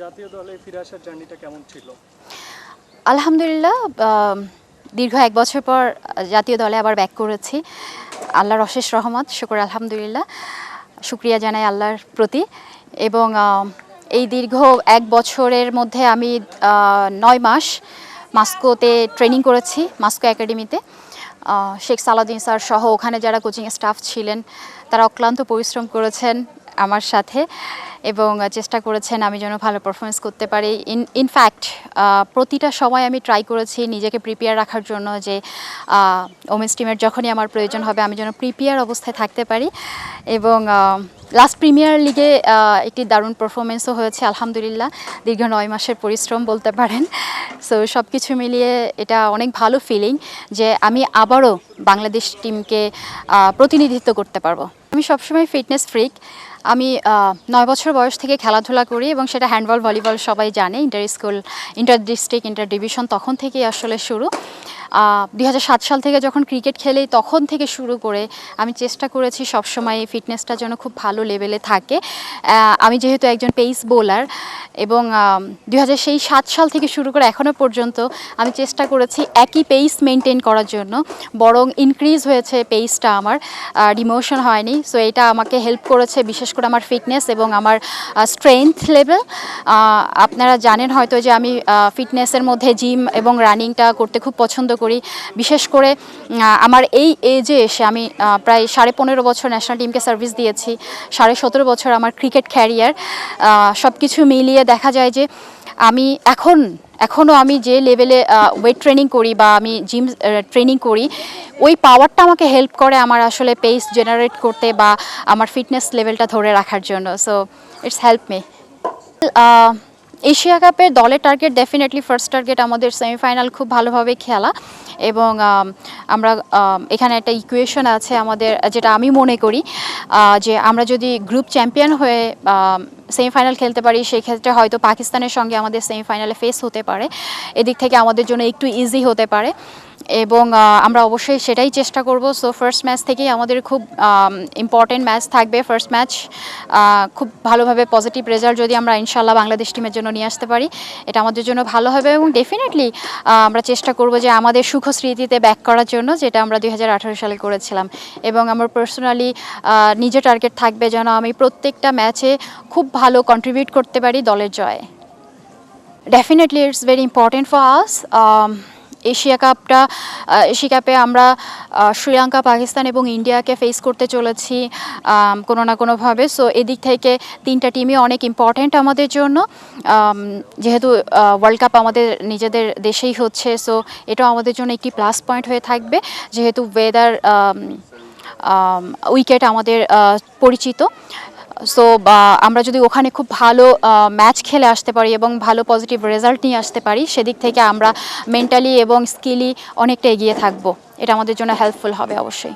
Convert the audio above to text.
জাতীয় দলে ফিরে আসার জার্নিটা কেমন ছিল? আলহামদুলিল্লাহ দীর্ঘ এক বছর পর জাতীয় দলে আবার ব্যাক করেছি। আল্লাহর অশেষ রহমত, শুকর আলহামদুলিল্লাহ। শুক্রিয়া জানাই আল্লাহর প্রতি। এবং এই দীর্ঘ এক বছরের মধ্যে আমি নয় মাস মাস্কোতে ট্রেনিং করেছি, মাস্কো একাডেমিতে। শেখ সালাউদ্দিন স্যার সহ ওখানে যারা কোচিং স্টাফ ছিলেন, তারা অক্লান্ত পরিশ্রম করেছেন। আমার সাথে এবং চেষ্টা করেছেন আমি যেন ভালো পারফরমেন্স করতে পারি। ইন ইনফ্যাক্ট প্রতিটা সময় আমি ট্রাই করেছি নিজেকে প্রিপেয়ার রাখার জন্য যে ওমেন্স টিমের যখনই আমার প্রয়োজন হবে আমি যেন প্রিপেয়ার অবস্থায় থাকতে পারি। এবং লাস্ট প্রিমিয়ার লিগে একটি দারুণ পারফরমেন্সও হয়েছে, আলহামদুলিল্লাহ। দীর্ঘ নয় মাসের পরিশ্রম বলতে পারেন। সো সব কিছু মিলিয়ে এটা অনেক ভালো ফিলিং যে আমি আবারও বাংলাদেশ টিমকে প্রতিনিধিত্ব করতে পারব। আমি সবসময় ফিটনেস ফ্রিক আমি নয় বছর বয়স থেকে খেলাধুলা করি এবং সেটা হ্যান্ডবল, ভলিবল সবাই জানে। Inter school, inter district, inter division তখন থেকেই আসলে শুরু। দু হাজার সাত সাল থেকে যখন ক্রিকেট খেলি, তখন থেকে শুরু করে আমি চেষ্টা করেছি সবসময় এই ফিটনেসটা যেন খুব ভালো লেভেলে থাকে। আমি যেহেতু একজন পেস বোলার এবং দু হাজার সেই সাত সাল থেকে শুরু করে এখনও পর্যন্ত আমি চেষ্টা করেছি একই পেস মেনটেন করার জন্য। বরং ইনক্রিজ হয়েছে পেসটা আমার। ডিমোশন হয়নি সো এটা আমাকে হেল্প করেছে, বিশেষ করে আমার ফিটনেস এবং আমার স্ট্রেংথ লেভেল আপনারা জানেন হয়তো যে আমি ফিটনেসের মধ্যে জিম এবং রানিংটা করতে খুব পছন্দ করি। বিশেষ করে আমার এই এজে এসে আমি প্রায় সাড়ে পনেরো বছর ন্যাশনাল টিমকে সার্ভিস দিয়েছি। সাড়ে সতেরো বছর আমার ক্রিকেট ক্যারিয়ার সব কিছু মিলিয়ে দেখা যায় যে আমি এখন এখনও আমি যে লেভেলে ওয়েট ট্রেনিং করি বা আমি জিম ট্রেনিং করি, ওই পাওয়ারটা আমাকে হেল্প করে আমার আসলে পেস জেনারেট করতে বা আমার ফিটনেস লেভেলটা ধরে রাখার জন্য। So it's help me Asia কাপের দলের টার্গেট ডেফিনেটলি ফার্স্ট টার্গেট আমাদের সেমিফাইনাল খুব ভালোভাবে খেলা। এবং আমরা এখানে একটা ইকুয়েশন আছে আমাদের, যেটা আমি মনে করি যে আমরা যদি গ্রুপ চ্যাম্পিয়ন হয়ে সেমিফাইনাল খেলতে পারি, সেক্ষেত্রে হয়তো পাকিস্তানের সঙ্গে আমাদের সেমিফাইনালে ফেস হতে পারে। এদিক থেকে আমাদের জন্য একটু ইজি হতে পারে। এবং আমরা অবশ্যই সেটাই চেষ্টা করব। সো ফার্স্ট ম্যাচ থেকেই আমাদের খুব ইম্পর্টেন্ট ম্যাচ থাকবে ফার্স্ট ম্যাচ খুব ভালোভাবে পজিটিভ রেজাল্ট যদি আমরা ইনশাল্লাহ বাংলাদেশ টিমের জন্য নিয়ে আসতে পারি, এটা আমাদের জন্য ভালো হবে। এবং ডেফিনেটলি আমরা চেষ্টা করব যে আমাদের সুখ স্মৃতিতে ব্যাক করার জন্য, যেটা আমরা দুই হাজার আঠেরো সালে করেছিলাম। এবং আমার পার্সোনালি নিজে টার্গেট থাকবে যেন আমি প্রত্যেকটা ম্যাচে খুব ভালো কন্ট্রিবিউট করতে পারি দলের জয়ে। Definitely it's very important for us Asia কাপটা এশিয়া কাপে আমরা শ্রীলঙ্কা, পাকিস্তান এবং ইন্ডিয়াকে ফেস করতে চলেছি কোনো না কোনোভাবে। সো এদিক থেকে তিনটা টিমই অনেক ইম্পর্ট্যান্ট আমাদের জন্য। যেহেতু ওয়ার্ল্ড কাপ আমাদের নিজেদের দেশেই হচ্ছে সো এটাও আমাদের জন্য একটি প্লাস পয়েন্ট হয়ে থাকবে। যেহেতু ওয়েদার উইকেট আমাদের পরিচিত। সো আমরা যদি ওখানে খুব ভালো ম্যাচ খেলে আসতে পারি এবং ভালো পজিটিভ রেজাল্ট নিয়ে আসতে পারি, সেদিক থেকে আমরা মেন্টালি এবং স্কিলি অনেকটা এগিয়ে থাকব। এটা আমাদের জন্য হেল্পফুল হবে অবশ্যই।